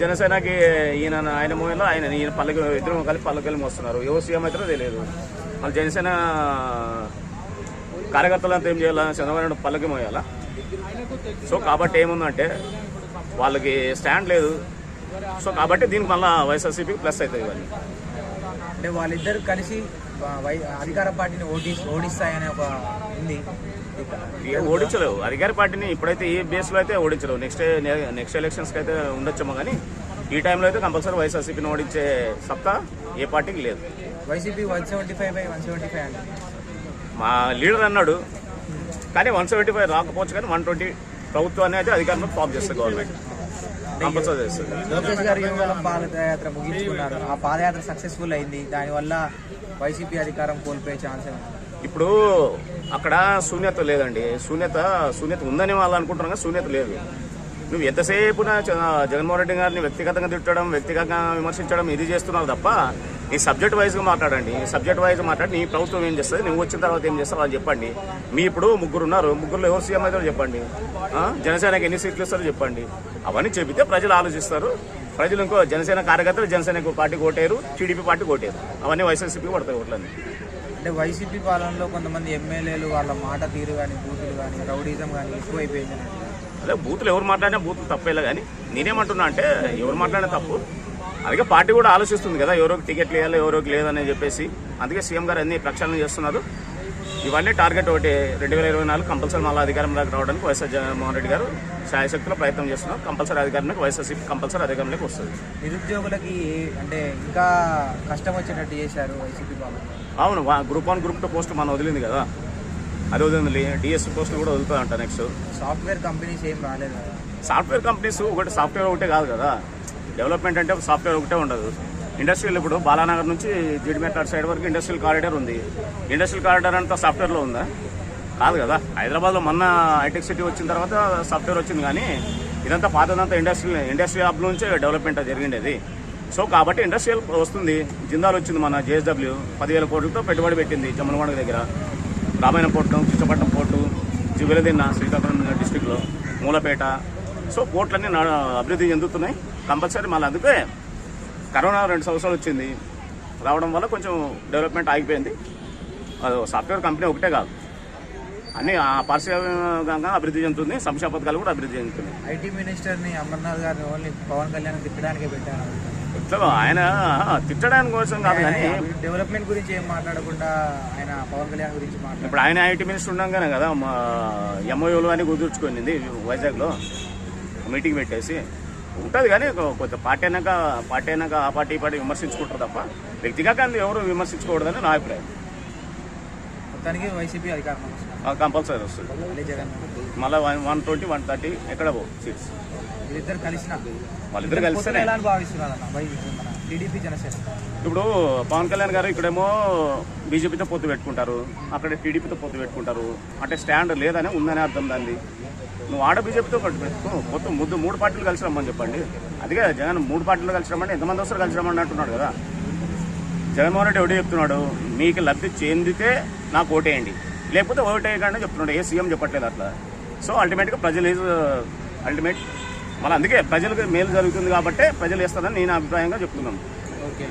జనసేనకి ఈయన ఆయన మూవీలో ఆయన ఈయన పల్లకి ఇద్దరు కలిపి పల్లకి మోస్తున్నారు. ఎవరు సీఎం అవుతారో తెలియదు. మళ్ళీ జనసేన కార్యకర్తలంతా ఏం చేయాలా? చంద్రబాబు పల్లకి మోయాలా? సో కాబట్టి ఏముందంటే వాళ్ళకి స్టాండ్ లేదు. సో కాబట్టి దీనికి మళ్ళీ వైఎస్ఆర్సీపీ ప్లస్ అవుతుంది ఇవన్నీ. అంటే వాళ్ళిద్దరు కలిసి వా- అధికార పార్టీని ఓడి ఓడిస్తాయనే ఒక ఉంది. ఓడించలేవు. అధికార పార్టీని ఇప్పుడైతే ఈ బేస్లో అయితే ఓడించలేవు. నెక్స్ట్ నెక్స్ట్ ఎలక్షన్స్కి అయితే ఉండొచ్చేమో కానీ ఈ టైంలో అయితే కంపల్సరీ వైఎస్ఆర్సీపీని ఓడించే సత్తా ఏ పార్టీకి లేదు. YCP one seventy five by one seventy five మా లీడర్ అన్నాడు. కానీ వన్ సెవెంటీ ఫైవ్ రాకపోవచ్చు కానీ వన్ ట్వంటీ ప్రభుత్వాన్ని అయితే అధికారంలో టాప్ చేస్తుంది గవర్నమెంట్. కంపల్సరీ లోకేష్ గారు పాదయాత్ర ముగించుకున్నారు. ఆ పాదయాత్ర సక్సెస్ఫుల్ అయింది. దానివల్ల వైసీపీ అధికారం కోల్పోయే ఛాన్స్ ఇప్పుడు అక్కడ శూన్యత లేదండి. శూన్యత శూన్యత ఉందని వాళ్ళు అనుకుంటున్నారు కానీ శూన్యత లేదు. నువ్వు ఎంతసేపు జగన్మోహన్ రెడ్డి గారిని వ్యక్తిగతంగా తిట్టడం వ్యక్తిగతంగా విమర్శించడం ఇది చేస్తున్నావు తప్ప నీ సబ్జెక్ట్ వైజ్గా మాట్లాడండి. సబ్జెక్ట్ వైజ్ మాట్లాడి నీ ప్రభుత్వం ఏం చేస్తుంది నువ్వు వచ్చిన తర్వాత ఏం చేస్తావు అని చెప్పండి. మీ ఇప్పుడు ముగ్గురు ఉన్నారు ముగ్గురులో ఎవరు సీఎం అవుతారో చెప్పండి. జనసేనకి ఎన్ని సీట్లు ఇస్తారో చెప్పండి. అవన్నీ చెబితే ప్రజలు ఆలోచిస్తారు. ప్రజలు ఇంకో జనసేన కార్యకర్తలు జనసేన పార్టీ కోటారు టీడీపీ పార్టీ కోటారు అవన్నీ వైఎస్ఆర్సీపీకి పడతాయి ఓట్లన్నీ. అంటే వైసీపీ పాలనలో కొంతమంది ఎమ్మెల్యేలు వాళ్ళ మాట తీరు కానీ బూతులు కానీ రౌడీజం కానీ ఎక్కువైపోయింది అదే బూతులు ఎవరు మాట్లాడినా బూతులు తప్పేలా కానీ నేనేమంటున్నా అంటే ఎవరు మాట్లాడినా తప్పు. అలాగే పార్టీ కూడా ఆలోచిస్తుంది కదా ఎవరోకి టికెట్లు వేయాలి ఎవరోకి లేదని చెప్పేసి. అందుకే సీఎం గారు అన్ని ప్రక్షాళన చేస్తున్నారు. ఇవన్నీ టార్గెట్ ఒకటి రెండు వేల ఇరవై నాలుగు కంపల్సరీ మళ్ళీ అధికారంలోకి రావడానికి వైఎస్ఆర్ జగన్మోహన్ రెడ్డి గారు శాయశక్తిలో ప్రయత్నం చేస్తున్నారు. కంపల్సరీ అధికారంలోకి వైఎస్ఆర్సీపీ కంపల్సరీ అధికారంలోకి వస్తుంది. నిరుద్యోగులకి అంటే ఇంకా కష్టం వచ్చేటట్టు చేశారు వైసీపీ అవును group one group two post మనం వదిలింది కదా. అది వదిలింది డిఎస్సీ పోస్టులు కూడా వదులుతుంది అంట నెక్స్ట్ సాఫ్ట్వేర్ కంపెనీస్ ఏం రాలేదు కదా. సాఫ్ట్వేర్ కంపెనీస్ ఒకటి సాఫ్ట్వేర్ ఒకటే కాదు కదా. డెవలప్మెంట్ అంటే సాఫ్ట్వేర్ ఒకటే ఉండదు. ఇండస్ట్రియల్ ఇప్పుడు బాలానగర్ నుంచి జిడిమెట్ సైడ్ వరకు ఇండస్ట్రియల్ కారిడార్ ఉంది. ఇండస్ట్రియల్ కారిడార్ అంతా సాఫ్ట్వేర్లో ఉందా? కాదు కదా. హైదరాబాద్లో మొన్న హైటెక్ సిటీ వచ్చిన తర్వాత సాఫ్ట్వేర్ వచ్చింది కానీ ఇదంతా పాతదంతా ఇండస్ట్రియల్ ఇండస్ట్రీ హబ్ నుంచే డెవలప్మెంట్ జరిగిండేది. సో కాబట్టి ఇండస్ట్రియల్ వస్తుంది. జిందాల్ వచ్చింది మన జేఎస్డబ్ల్యూ పదివేల కోట్లతో పెట్టుబడి పెట్టింది జమ్మలవాడ దగ్గర. రామాయణ పోర్టు కృష్ణపట్నం పోర్టు వెలదిన్న శ్రీకాకుళం డిస్టిక్లో మూలపేట. సో పోర్ట్లన్నీ నా- అభివృద్ధి చెందుతున్నాయి. కంపల్సరీ మళ్ళీ అందుకే కరోనా రెండు సంవత్సరాలు వచ్చింది. రావడం వల్ల కొంచెం డెవలప్మెంట్ ఆగిపోయింది. అది సాఫ్ట్వేర్ కంపెనీ ఒకటే కాదు. అన్ని ఆ పారిశ్రామికంగా అభివృద్ధి చెందుతుంది సంక్షేమ పథకాలు కూడా అభివృద్ధి చెందుతున్నాయి. ఐటీ మినిస్టర్ని అమర్నాథ్ గారిని ఓన్లీ పవన్ కళ్యాణ్ తిట్టడానికే పెట్టారు. ఇట్లా ఆయన తిట్టడానికి కోసం కాదు కానీ డెవలప్మెంట్ గురించి ఏం మాట్లాడకుండా ఆయన పవన్ కళ్యాణ్ గురించి మాట్లాడారు. ఇప్పుడు ఆయన ఐటీ మినిస్టర్ ఉండగానే కదా మా ఎంఓయూలు అని కుదుర్చుకునింది వైజాగ్లో. మీటింగ్ పెట్టేసి ఉంటుంది కానీ కొంత పార్టీ అయినాక పార్టీ అయినాక ఆ పార్టీ ఈ పార్టీ విమర్శించుకుంటారు తప్ప వ్యక్తిగతంగా ఎవరు విమర్శించకూడదని నా అభిప్రాయం. మొత్తానికి వైసీపీ అధికారం వస్తుంది. కంపల్సరీ వస్తుంది. మళ్ళీ వన్ ట్వంటీ వన్ థర్టీ ఎక్కడ పో సీట్స్. వీళ్ళిద్దరు కలిసిన. వాళ్ళిద్దరు టీడీపీ జనసేన. ఇప్పుడు పవన్ కళ్యాణ్ గారు ఇక్కడేమో బీజేపీతో పొత్తు పెట్టుకుంటారు. అక్కడ టీడీపీతో పొత్తు పెట్టుకుంటారు. అంటే స్టాండ్ లేదని ఉందని అర్థం దాన్ని. నువ్వు ఆడ బీజేపీతో మొత్తం ముద్దు మూడు పార్టీలు కలిసి రమ్మని చెప్పండి. అదిగా జగన్ మూడు పార్టీలు కలిసి రమ్మని ఎంతమంది వస్తారు కలిసి రమ్మని అంటున్నాడు కదా. జగన్మోహన్ రెడ్డి ఒకటి చెప్తున్నాడు మీకు లబ్ధి చెందితే నాకు ఓటేయండి. లేకపోతే ఓటేయకుండా చెప్తున్నాడు. ఏ సీఎం చెప్పట్లేదు అట్లా. సో అల్టిమేట్గా ప్రజలు అల్టిమేట్ మళ్ళీ అందుకే ప్రజలకు మేలు జరుగుతుంది కాబట్టి ప్రజలు వేస్తారని నేను అభిప్రాయంగా చెప్తున్నాను. ఓకే.